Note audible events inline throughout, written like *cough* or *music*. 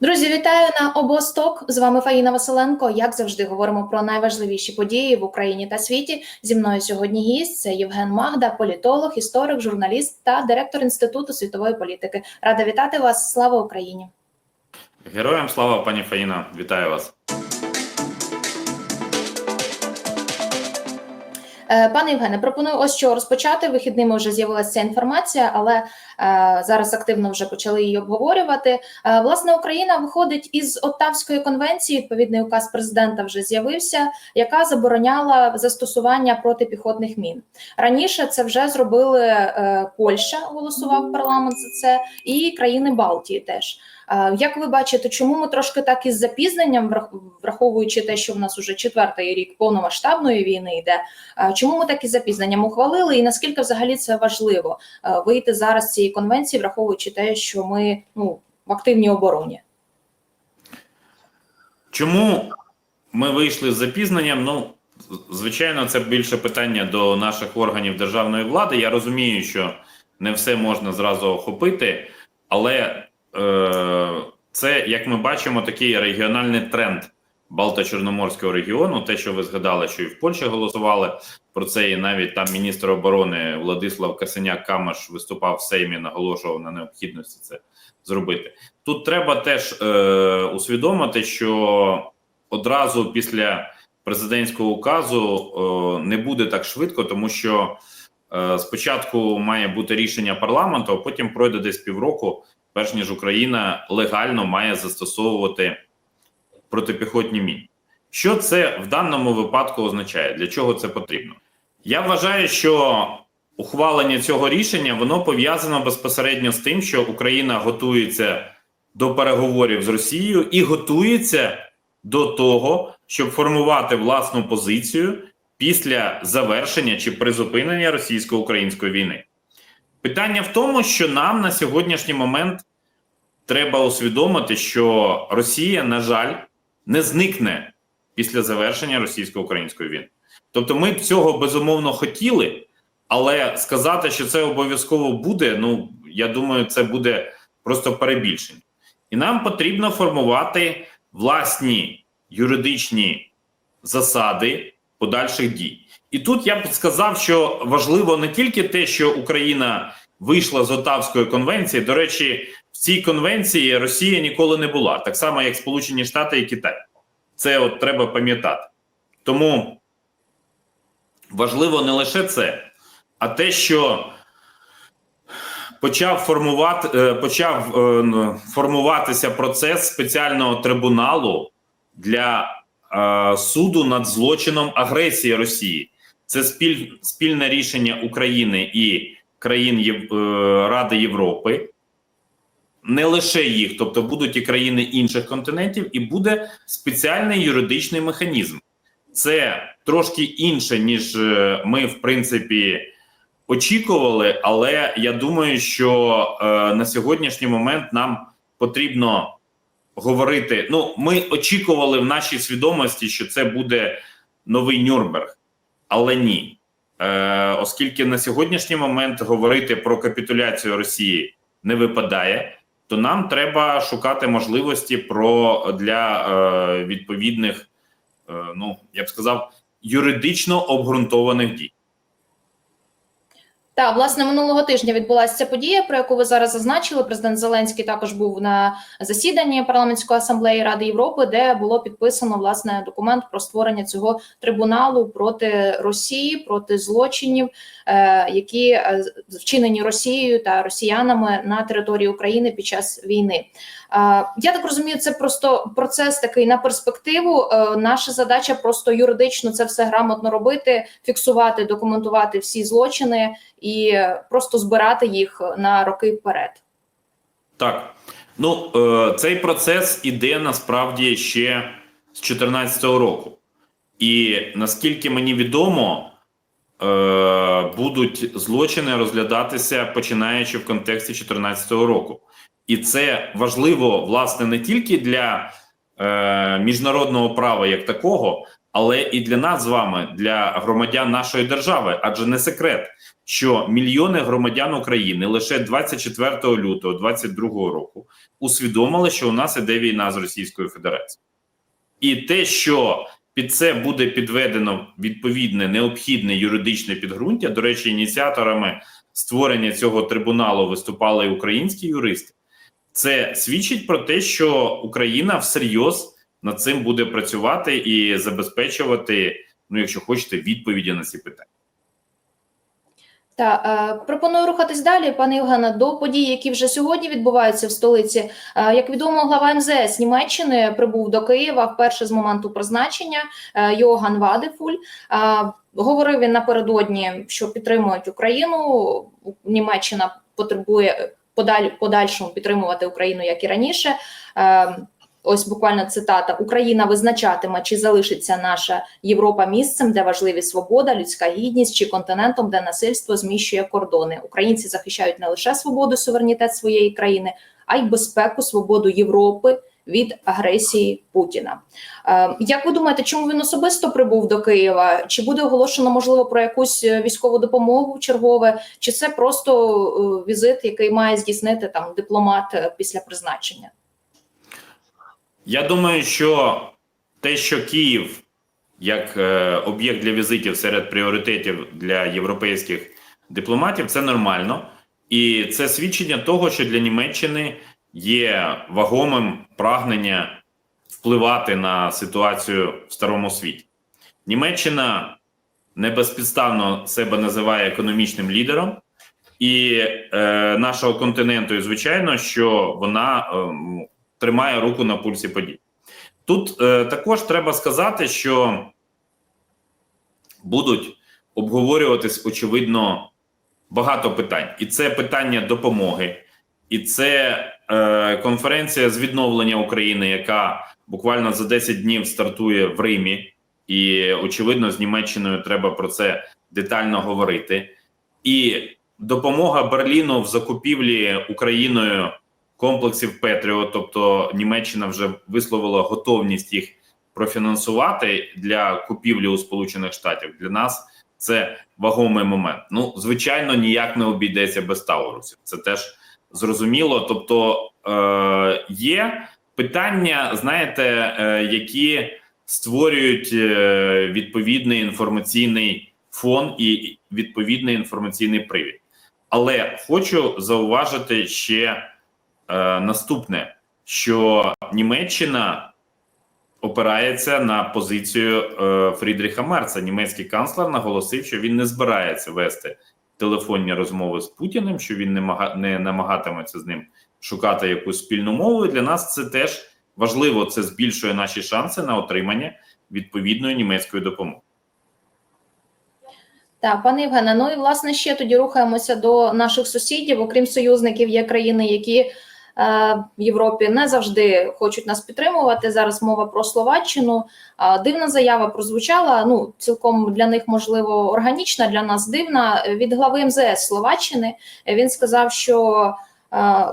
Друзі, вітаю на обосток. З вами Фаїна Василенко. Як завжди, говоримо про найважливіші події в Україні та світі. Зі мною сьогодні гість це Євген Магда, політолог, історик, журналіст та директор інституту світової політики. Рада вітати вас. Слава Україні! Героям слава, пані Фаїна, вітаю вас. Пане Євгене, пропоную ось що розпочати. Вихідними вже з'явилася ця інформація, але е, зараз активно вже почали її обговорювати. Е, власне, Україна виходить із Оттавської конвенції. Відповідний указ президента вже з'явився, яка забороняла застосування протипіхотних мін. Раніше це вже зробили е, Польща, голосував парламент за це, і країни Балтії теж. Як ви бачите, чому ми трошки так із запізненням, врах- враховуючи те, що в нас уже четвертий рік повномасштабної війни йде, чому ми так із запізненням ухвалили, і наскільки взагалі це важливо вийти зараз з цієї конвенції, враховуючи те, що ми ну в активній обороні? Чому ми вийшли з запізненням? Ну, звичайно, це більше питання до наших органів державної влади. Я розумію, що не все можна зразу охопити, але це, як ми бачимо, такий регіональний тренд Балто-Чорноморського регіону. Те, що ви згадали, що і в Польщі голосували про це, і навіть там міністр оборони Владислав Касеняк Камаш виступав в Сеймі, наголошував на необхідності це зробити. Тут треба теж е, усвідомити, що одразу після президентського указу е, не буде так швидко, тому що е, спочатку має бути рішення парламенту, а потім пройде десь півроку, перш ніж Україна легально має застосовувати протипіхотні міни. Що це в даному випадку означає? Для чого це потрібно? Я вважаю, що ухвалення цього рішення воно пов'язано безпосередньо з тим, що Україна готується до переговорів з Росією і готується до того, щоб формувати власну позицію після завершення чи призупинення російсько-української війни. Питання в тому, що нам на сьогоднішній момент треба усвідомити, що Росія, на жаль, не зникне після завершення російсько-української війни. Тобто, ми б цього безумовно хотіли, але сказати, що це обов'язково буде, ну я думаю, це буде просто перебільшення. І нам потрібно формувати власні юридичні засади подальших дій. І тут я б сказав, що важливо не тільки те, що Україна вийшла з Отавської конвенції. До речі, в цій конвенції Росія ніколи не була, так само як Сполучені Штати і Китай. Це от треба пам'ятати. Тому важливо не лише це, а те, що почав формувати, е, почав е, формуватися процес спеціального трибуналу для е, суду над злочином агресії Росії. Це спіль, спільне рішення України і країн Ради Європи. Не лише їх, тобто будуть і країни інших континентів, і буде спеціальний юридичний механізм. Це трошки інше, ніж е, ми, в принципі, очікували, але я думаю, що е, на сьогоднішній момент нам потрібно говорити. Ну, ми очікували в нашій свідомості, що це буде новий Нюрнберг, але ні. Е, оскільки на сьогоднішній момент говорити про капітуляцію Росії не випадає, то нам треба шукати можливості про для е, відповідних, е, ну я б сказав, юридично обґрунтованих дій. Так, власне, минулого тижня відбулася ця подія, про яку ви зараз зазначили. Президент Зеленський також був на засіданні парламентської асамблеї Ради Європи, де було підписано власне документ про створення цього трибуналу проти Росії, проти злочинів, е, які е, вчинені Росією та росіянами на території України під час війни. Е, я так розумію, це просто процес такий на перспективу. Е, наша задача просто юридично це все грамотно робити, фіксувати, документувати всі злочини і просто збирати їх на роки вперед. Так, ну е, цей процес іде насправді ще з 2014 року, і наскільки мені відомо, будуть злочини розглядатися починаючи в контексті 2014 року, і це важливо власне не тільки для е, міжнародного права як такого, але і для нас з вами, для громадян нашої держави, адже не секрет, що мільйони громадян України лише 24 лютого 2022 року усвідомили, що у нас іде війна з Російською Федерацією, і те, що під це буде підведено відповідне необхідне юридичне підґрунтя. До речі, ініціаторами створення цього трибуналу виступали українські юристи. Це свідчить про те, що Україна всерйоз над цим буде працювати і забезпечувати, ну якщо хочете, відповіді на ці питання. Та е, пропоную рухатись далі, пане Євгене, до подій, які вже сьогодні відбуваються в столиці. Е, як відомо, глава МЗС Німеччини прибув до Києва вперше з моменту призначення е, Йоган Вадефуль. Говорив він напередодні, що підтримують Україну. Німеччина потребує подаль подальшому підтримувати Україну як і раніше. Е, Ось буквально цитата: Україна визначатиме, чи залишиться наша Європа місцем, де важливі свобода, людська гідність, чи континентом, де насильство зміщує кордони. Українці захищають не лише свободу, суверенітет своєї країни, а й безпеку, свободу Європи від агресії Путіна. Е, як ви думаєте, чому він особисто прибув до Києва? Чи буде оголошено можливо про якусь е, військову допомогу чергове, чи це просто е, візит, який має здійснити там дипломат після призначення? Я думаю, що те, що Київ як об'єкт для візитів серед пріоритетів для європейських дипломатів, це нормально, і це свідчення того, що для Німеччини є вагомим прагнення впливати на ситуацію в старому світі. Німеччина не безпідставно себе називає економічним лідером. І е, нашого континенту, і звичайно, що вона е, тримає руку на пульсі подій. Тут е, також треба сказати, що будуть обговорюватись, очевидно, багато питань. І це питання допомоги, і це е, конференція з відновлення України, яка буквально за 10 днів стартує в Римі. І, очевидно, з Німеччиною треба про це детально говорити. І допомога Берліну в закупівлі Україною комплексів Петріо, тобто Німеччина вже висловила готовність їх профінансувати для купівлі у Сполучених Штатів. Для нас це вагомий момент. Ну, звичайно, ніяк не обійдеться без Таурусів. Це теж зрозуміло. Тобто е, є питання, знаєте, е, які створюють е, відповідний інформаційний фон і відповідний інформаційний привід. Але хочу зауважити ще е, наступне: що Німеччина опирається на позицію е, Фрідріха Мерца. Німецький канцлер наголосив, що він не збирається вести телефонні розмови з Путіним, що він не, намагатиметься з ним шукати якусь спільну мову. І для нас це теж важливо. Це збільшує наші шанси на отримання відповідної німецької допомоги. Так, пане Євгене, ну і власне ще тоді рухаємося до наших сусідів. Окрім союзників, є країни, які в Європі не завжди хочуть нас підтримувати. Зараз мова про Словаччину. Е, дивна заява прозвучала. Ну цілком для них можливо органічна, для нас дивна. Від глави МЗС Словаччини він сказав, що. Е,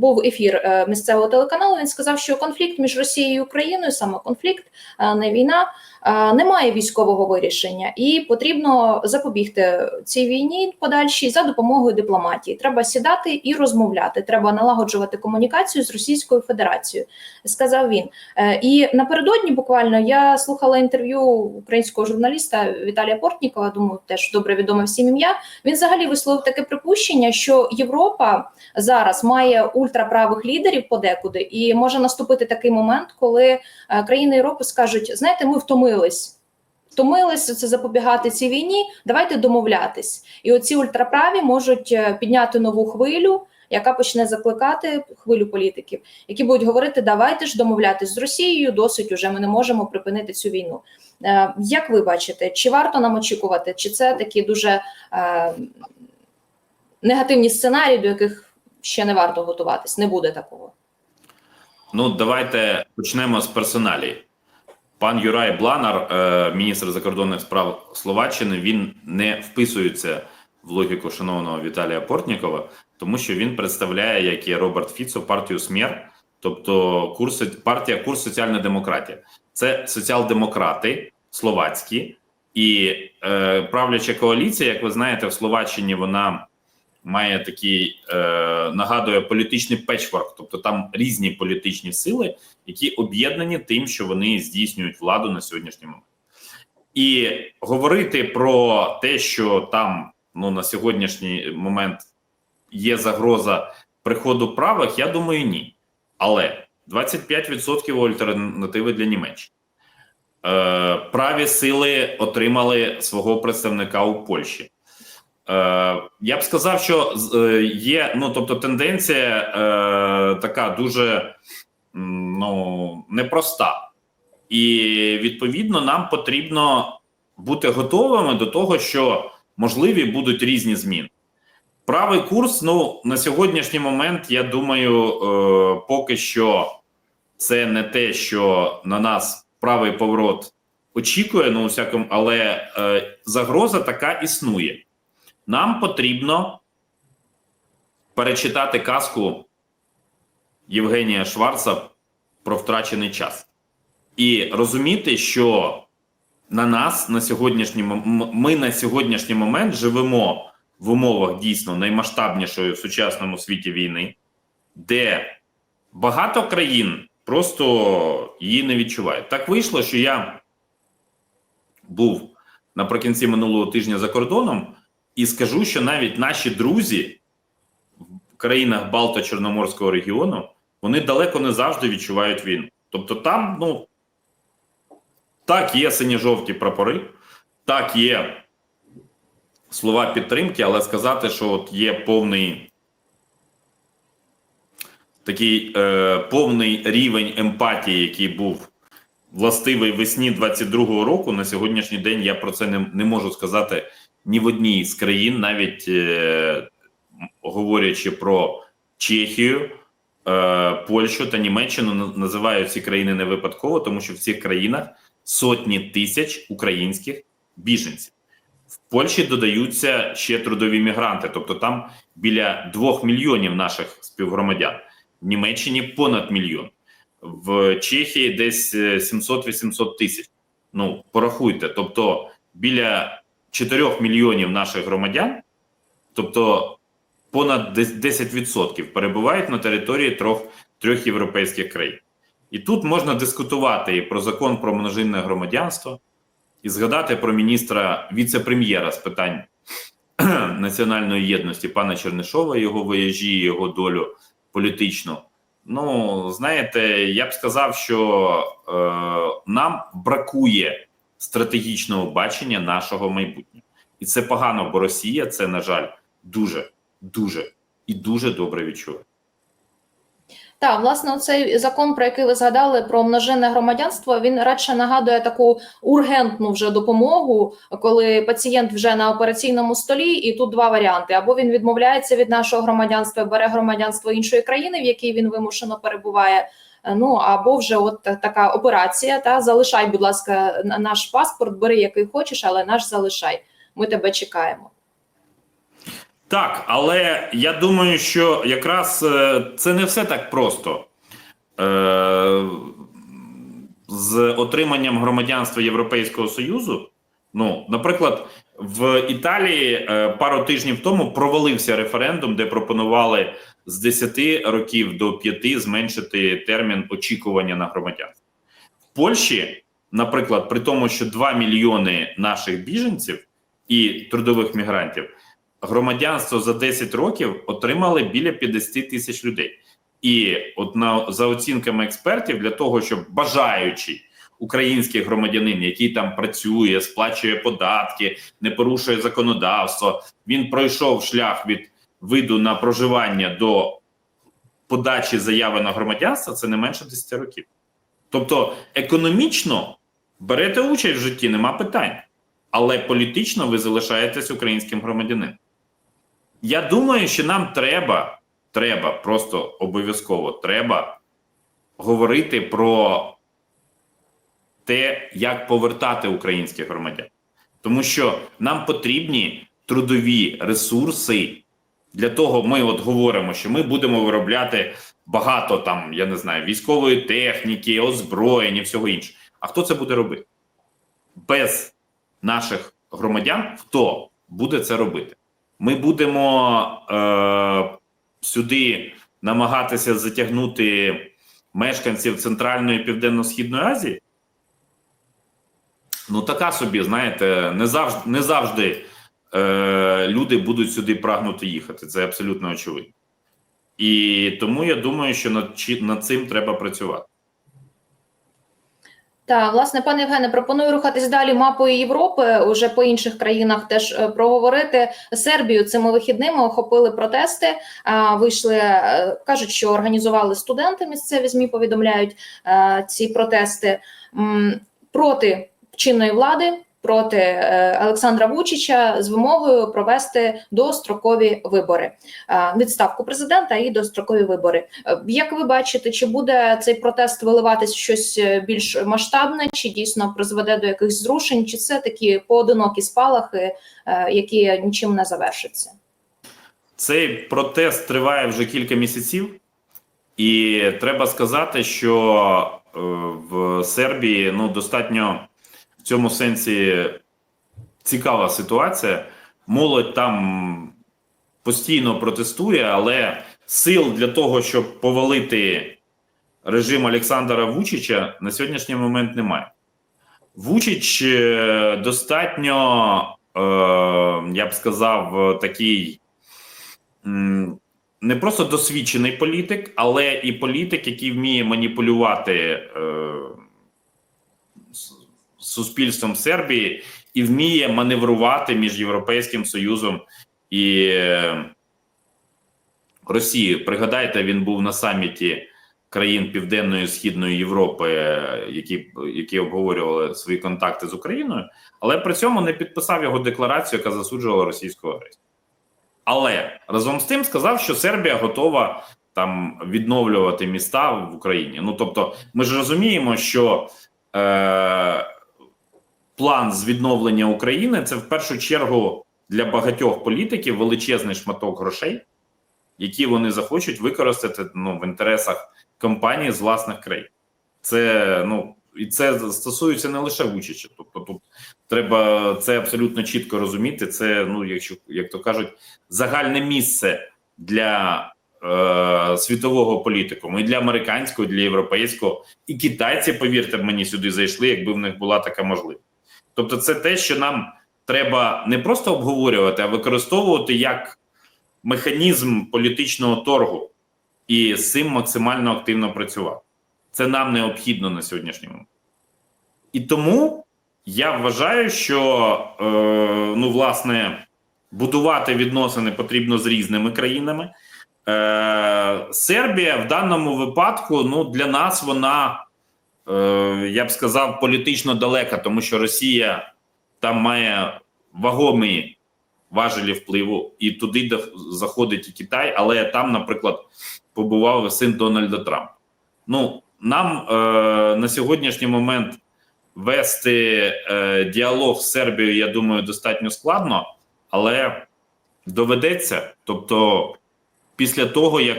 був ефір е, місцевого телеканалу. Він сказав, що конфлікт між Росією і Україною, саме конфлікт, е, не війна, е, немає військового вирішення, і потрібно запобігти цій війні подальшій за допомогою дипломатії. Треба сідати і розмовляти. Треба налагоджувати комунікацію з Російською Федерацією. Сказав він. Е, І напередодні буквально я слухала інтерв'ю українського журналіста Віталія Портнікова. Думаю, теж добре відоме всім ім'я. Він взагалі висловив таке припущення, що Європа зараз має ультраправих лідерів подекуди, і може наступити такий момент, коли е, країни Європи скажуть: знаєте, ми втомились. Втомилися це запобігати цій війні. Давайте домовлятись. І оці ультраправі можуть е, підняти нову хвилю, яка почне закликати хвилю політиків, які будуть говорити: давайте ж домовлятись з Росією. Досить уже ми не можемо припинити цю війну. Е, Як ви бачите, чи варто нам очікувати, чи це такі дуже е, негативні сценарії, до яких ще не варто готуватись? Не буде такого. Ну, давайте почнемо з персоналі. Пан Юрай Бланар, е, міністр закордонних справ Словаччини, він не вписується в логіку шановного Віталія Портнікова, тому що він представляє, як і Роберт Фіцо, партію СМЕР, тобто курс партія курс соціальна демократія. Це соціал-демократи, словацькі, і е, правляча коаліція, як ви знаєте, в Словаччині вона має такий е, нагадує політичний печворк, тобто там різні політичні сили, які об'єднані тим, що вони здійснюють владу на сьогоднішній момент. І говорити про те, що там ну на сьогоднішній момент є загроза приходу правих, я думаю, ні. Але 25% альтернативи для Німеччини. Е, праві сили отримали свого представника у Польщі. Е, я б сказав, що е, є ну, тобто, тенденція е, така дуже ну, непроста. І відповідно нам потрібно бути готовими до того, що можливі будуть різні зміни. Правий курс, ну на сьогоднішній момент, я думаю, е, поки що це не те, що на нас правий поворот очікує, ну, всякому, але е, загроза така існує. Нам потрібно перечитати казку Євгенія Шварца про втрачений час і розуміти, що на нас на сьогоднішній ми на сьогоднішній момент живемо в умовах дійсно наймасштабнішої в сучасному світі війни, де багато країн просто її не відчувають. Так вийшло, що я був наприкінці минулого тижня за кордоном, і скажу, що навіть наші друзі в країнах Балто-Чорноморського регіону вони далеко не завжди відчувають війну. Тобто, там, ну так, є сині-жовті прапори, так є слова підтримки, але сказати, що от є повний такий е, повний рівень емпатії, який був властивий весні 22-го року, на сьогоднішній день я про це не, не можу сказати ні в одній з країн, навіть е, говорячи про Чехію, Польщу та Німеччину, на- називаю ці країни не випадково, тому що в цих країнах сотні тисяч українських біженців. В Польщі додаються ще трудові мігранти, тобто там біля двох мільйонів наших співгромадян, в Німеччині понад мільйон, в Чехії десь е, 700-800 тисяч. Ну, порахуйте, тобто біля 4 мільйонів наших громадян, тобто понад дес- 10% перебувають на території трьох, трьох європейських країн. І тут можна дискутувати і про закон про множинне громадянство, і згадати про міністра віце-прем'єра з питань *clears throat* національної єдності пана Чернишова, його вояжі, його долю політичну. Ну, знаєте, я б сказав, що е, нам бракує стратегічного бачення нашого майбутнього. І це погано, бо Росія це, на жаль, дуже, дуже і дуже добре відчуває. Так, власне, цей закон, про який ви згадали про множинне громадянство, він радше нагадує таку ургентну вже допомогу, коли пацієнт вже на операційному столі, і тут два варіанти: або він відмовляється від нашого громадянства, бере громадянство іншої країни, в якій він вимушено перебуває. Ну або вже от така операція. Та залишай, будь ласка, наш паспорт, бери який хочеш, але наш залишай. Ми тебе чекаємо. Так, але я думаю, що якраз е, це не все так просто. Е, з отриманням громадянства Європейського Союзу. Ну, наприклад, в Італії е, пару тижнів тому провалився референдум, де пропонували з 10 років до 5 зменшити термін очікування на громадянство. В Польщі, наприклад, при тому, що 2 мільйони наших біженців і трудових мігрантів громадянство за 10 років отримали біля 50 тисяч людей. І от на за оцінками експертів, для того, щоб бажаючий український громадянин, який там працює, сплачує податки, не порушує законодавство, він пройшов шлях від виду на проживання до подачі заяви на громадянство, це не менше 10 років. Тобто, економічно берете участь в житті, нема питань, але політично ви залишаєтесь українським громадянином. Я думаю, що нам треба, треба просто обов'язково треба говорити про те, як повертати українських громадян, тому що нам потрібні трудові ресурси. Для того ми от говоримо, що ми будемо виробляти багато там, я не знаю, військової техніки, озброєння, всього іншого. А хто це буде робити? без наших громадян хто буде це робити? Ми будемо е, сюди намагатися затягнути мешканців Центральної і Південно-Східної Азії. Ну, така собі, знаєте, не завжди, не завжди е, люди будуть сюди прагнути їхати. Це абсолютно очевидно. І тому я думаю, що над, над цим треба працювати. Та власне, пане Євгене, пропоную рухатись далі мапою Європи. Уже по інших країнах теж е, проговорити Сербію цими вихідними охопили протести. Вийшли, е, кажуть, що організували студенти. Місцеві змі повідомляють е, ці протести проти чинної влади. Проти е, Олександра Вучича з вимогою провести дострокові вибори, Е, відставку президента і дострокові вибори. Е, Як ви бачите, чи буде цей протест виливатись в щось більш масштабне, чи дійсно призведе до якихось зрушень, чи це такі поодинокі спалахи, які нічим не завершаться? Цей протест триває вже кілька місяців, і треба сказати, що в Сербії ну достатньо в цьому сенсі цікава ситуація. Молодь там постійно протестує, але сил для того, щоб повалити режим Олександра Вучича, на сьогоднішній момент немає. Вучич е, достатньо, е, я б сказав, такий не просто досвідчений політик, але і політик, який вміє маніпулювати е, суспільством Сербії і вміє маневрувати між Європейським Союзом і е, Росією. Пригадайте, він був на саміті країн Південної Східної Європи, е, які, які обговорювали свої контакти з Україною, але при цьому не підписав його декларацію, яка засуджувала російську агресію. Але разом з тим сказав, що Сербія готова там відновлювати міста в Україні. Ну тобто, ми ж розуміємо, що е, план з відновлення України це в першу чергу для багатьох політиків величезний шматок грошей, які вони захочуть використати ну, в інтересах компанії з власних країн. Це ну і це стосується не лише Вучича. Тобто, тут треба це абсолютно чітко розуміти. Це ну, якщо як то кажуть, загальне місце для е, світового політикуму і для американського, і для європейського, і китайці, повірте мені, сюди зайшли, якби в них була така можливість. Тобто, це те, що нам треба не просто обговорювати, а використовувати як механізм політичного торгу і з цим максимально активно працювати. Це нам необхідно на сьогоднішній момент. І тому я вважаю, що е, ну, власне, будувати відносини потрібно з різними країнами. Е, Сербія в даному випадку ну, для нас вона, я б сказав, політично далека, тому що Росія там має вагомі важелі впливу, і туди заходить і Китай, але там, наприклад, побував син Дональда Трампа. Ну, нам е, на сьогоднішній момент вести е, діалог з Сербією, я думаю, достатньо складно, але доведеться. Тобто, після того, як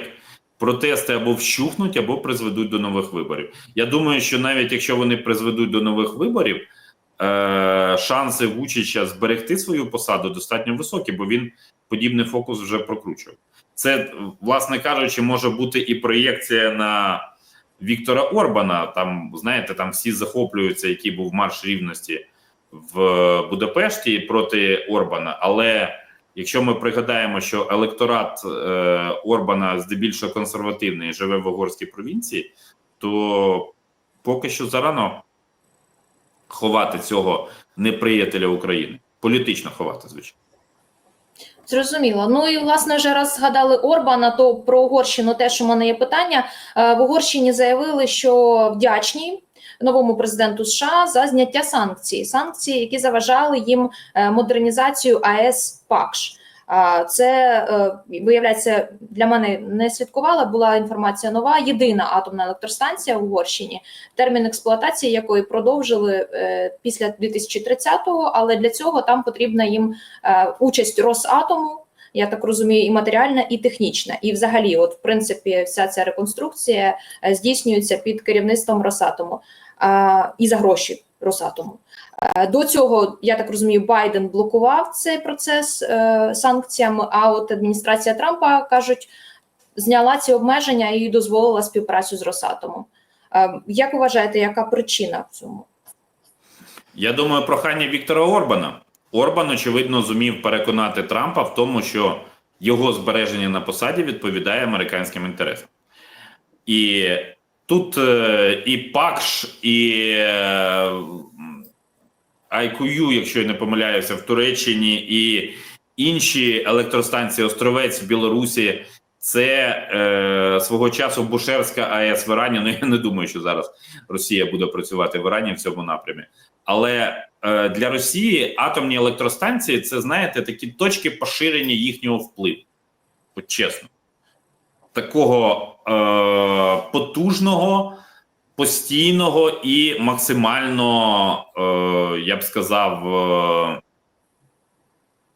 протести або вщухнуть, або призведуть до нових виборів. Я думаю, що навіть якщо вони призведуть до нових виборів, е, шанси Вучича зберегти свою посаду достатньо високі, бо він подібний фокус вже прокручував. Це, власне кажучи, може бути і проєкція на Віктора Орбана. Там, знаєте, там всі захоплюються, який був марш рівності в Будапешті проти Орбана. Але якщо ми пригадаємо, що електорат е, Орбана здебільшого консервативний живе в угорській провінції, то поки що зарано ховати цього неприятеля України, політично ховати, звичайно. Зрозуміло. Ну і власне вже раз згадали Орбана, то про Угорщину теж у мене є питання. Е, В Угорщині заявили, що вдячні новому президенту США за зняття санкцій, санкції, які заважали їм е, модернізацію АЕС ПАКШ. Це е, виявляється для мене не слідкувала. Була інформація нова. Єдина атомна електростанція в Угорщині, термін експлуатації якої продовжили е, після 2030-го, але для цього там потрібна їм участь Росатому. Я так розумію, і матеріальна, і технічна. І, взагалі, от в принципі, вся ця реконструкція е, здійснюється під керівництвом Росатому а, і за гроші Росатому. Е, До цього, я так розумію, Байден блокував цей процес е, санкціями. А от адміністрація Трампа кажуть, зняла ці обмеження і дозволила співпрацю з Росатомом. Е, Як вважаєте, яка причина в цьому? Я думаю, прохання Віктора Орбана. Орбан, очевидно, зумів переконати Трампа в тому, що його збереження на посаді відповідає американським інтересам. І тут е, і ПАКШ, і е, IQU, якщо я не помиляюся, в Туреччині, і інші електростанції Островець в Білорусі. Це е, свого часу Бушерська АЕС в Ірані. Ну я не думаю, що зараз Росія буде працювати в Ірані в цьому напрямі. Але е, для Росії атомні електростанції це знаєте такі точки поширення їхнього впливу. От чесно, такого е, потужного, постійного і максимально, е, я б сказав, е,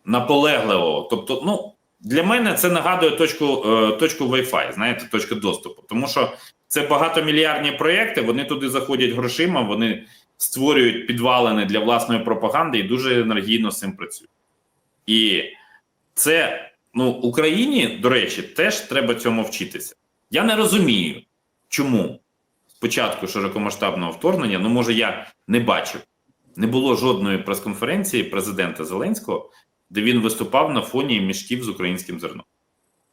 наполегливого. Тобто, ну для мене це нагадує точку, е, точку Wi-Fi, знаєте, точка доступу, тому що це багатомільярдні проекти. Вони туди заходять грошима, вони створюють підвалини для власної пропаганди і дуже енергійно з цим працюють. І це ну Україні, до речі, теж треба цьому вчитися. Я не розумію, чому спочатку широкомасштабного вторгнення, ну може я не бачив, не було жодної прес-конференції президента Зеленського, де він виступав на фоні мішків з українським зерном.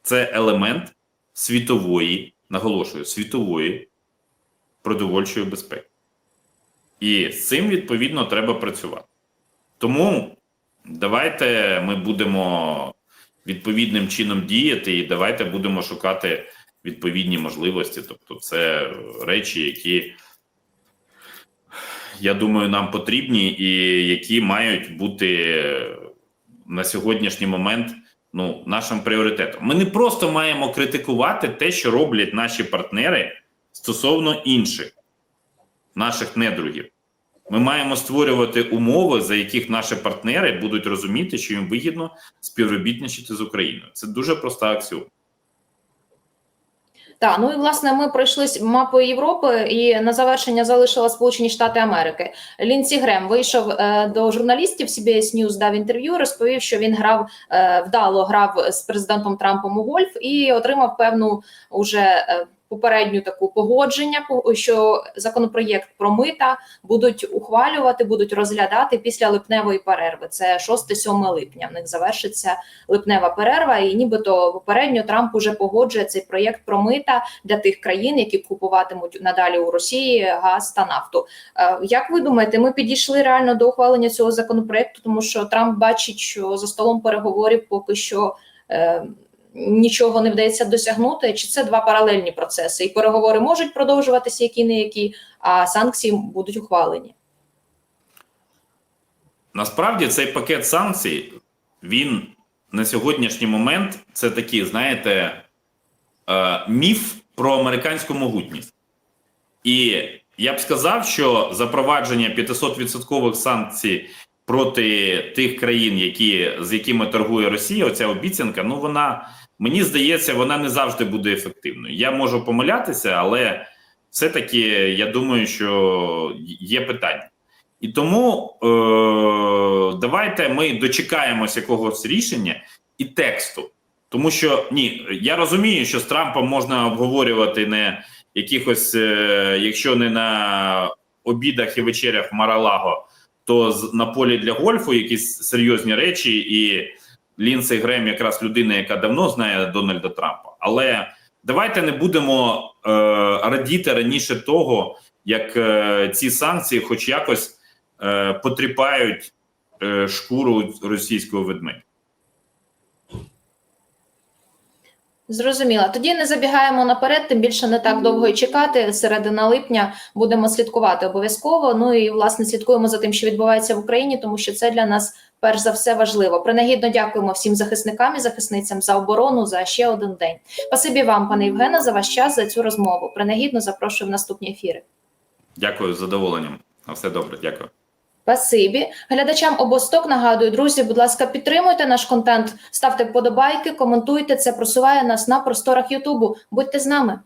Це елемент світової, наголошую, світової продовольчої безпеки. І з цим відповідно треба працювати. Тому давайте ми будемо відповідним чином діяти, і давайте будемо шукати відповідні можливості. Тобто, це речі, які, я думаю, нам потрібні, і які мають бути на сьогоднішній момент ну, нашим пріоритетом. Ми не просто маємо критикувати те, що роблять наші партнери стосовно інших наших недругів. Ми маємо створювати умови, за яких наші партнери будуть розуміти, що їм вигідно співробітничати з Україною. Це дуже проста аксіома. Так, ну і власне ми пройшлись мапою Європи, і на завершення залишила Сполучені Штати Америки. Лінсі Грем вийшов е, до журналістів CBS News, дав інтерв'ю, розповів, що він грав е, вдало грав з президентом Трампом у гольф і отримав певну уже. Е, Попередню таку погодження, що законопроєкт про мита будуть ухвалювати, будуть розглядати після липневої перерви. Це 6-7 липня. В них завершиться липнева перерва, і нібито попередньо Трамп уже погоджує цей проєкт про мита для тих країн, які купуватимуть надалі у Росії газ та нафту. Е, Як ви думаєте, ми підійшли реально до ухвалення цього законопроекту, тому що Трамп бачить, що за столом переговорів поки що. Нічого не вдається досягнути, чи це два паралельні процеси, і переговори можуть продовжуватися, які не які, а санкції будуть ухвалені. Насправді цей пакет санкцій, він на сьогоднішній момент це такий, знаєте, е, міф про американську могутність. І я б сказав, що запровадження 500% санкцій проти тих країн, які, з якими торгує Росія, оця обіцянка, ну вона мені здається, вона не завжди буде ефективною. Я можу помилятися, але все-таки я думаю, що є питання. І тому е, давайте ми дочекаємось якогось рішення і тексту. Тому що ні, я розумію, що з Трампом можна обговорювати не якихось, е, якщо не на обідах і вечерях Маралаго, то з, на полі для гольфу якісь серйозні речі, і Лінсей Грем якраз людина, яка давно знає Дональда Трампа. Але давайте не будемо е, радіти раніше того, як е, ці санкції, хоч якось е, потріпають е, шкуру російського ведмедя. Зрозуміло. Тоді не забігаємо наперед, тим більше не так довго і чекати. Середина липня будемо слідкувати обов'язково. Ну і власне слідкуємо за тим, що відбувається в Україні, тому що це для нас перш за все важливо. Принагідно дякуємо всім захисникам і захисницям за оборону за ще один день. Спасибі вам, пане Євгене, за ваш час за цю розмову. Принагідно запрошую в наступні ефіри. Дякую з задоволенням. На все добре, дякую. Спасибі. Глядачам обосток нагадую, друзі, будь ласка, підтримуйте наш контент, ставте вподобайки, коментуйте. Це просуває нас на просторах Ютубу. Будьте з нами.